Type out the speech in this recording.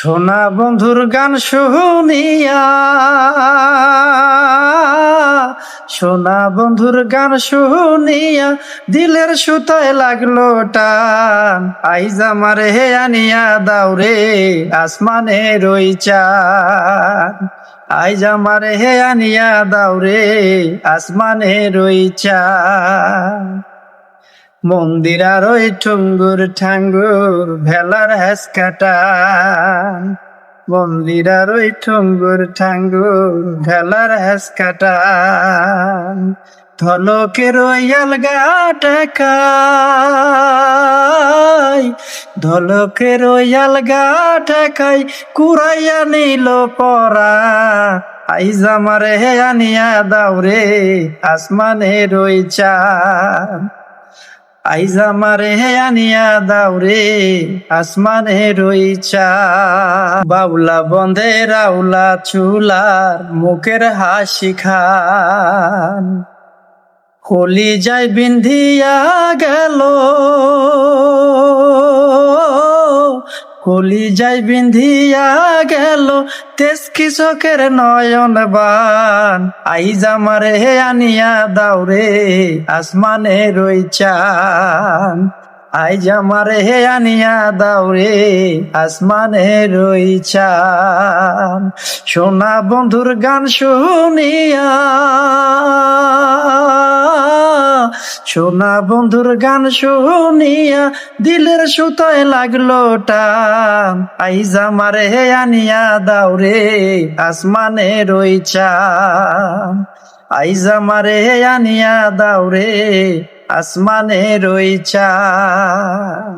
সোনা বন্ধুর গান শুনিয়া, সোনা বন্ধুর গান শুনিয়া দিলের সুতায় লাগল টান। আইজ আমার হে আনিয়া দাও রে আসমানে রই চান আইজ আমার হে আনিয়া দাও রে আসমানে রই চান মন্দির আর ওই ঠুঙ্গুর ঠাঙ্গুর ভেলার হ্যাস কাটান মন্দির আর ওই ঠুঙ্গুর ঠাঙ্গুর ভেলার হ্যাস কাটান ধলকের ওই আলগা টাকাই ধলকের ওই আলগা টাকাই কুড়াইয়া নিল পরা। আইজ আমার আনিয়া দাও রে আসমানে রই চান আইজ মারে আনিয়া দাউরে আসমানে রইচা। বাউলা বন্ধে রাউলা চুলার মুখের হাসি খান। কলি যাই বিন্ধিয়া গেল কলি যাই বিন্ধিয়া গেল তেজ কৃষকের নয়ন বান। আইজ আমার হে আনিয়া দাও রে, আসমানে রইচান আইজ আমার হে আনিয়া দাও রে, আসমানে রইচান সোনা বন্ধুর গান শুনিয়া সোনা বন্ধুর গান শুনিয়া দিলের সুতায় লাগল টান। আইজ আমার হে আনিয়া দাও রে আসমানে রইছা আইজ আমার হে আনিয়া দাও রে আসমানে রইচান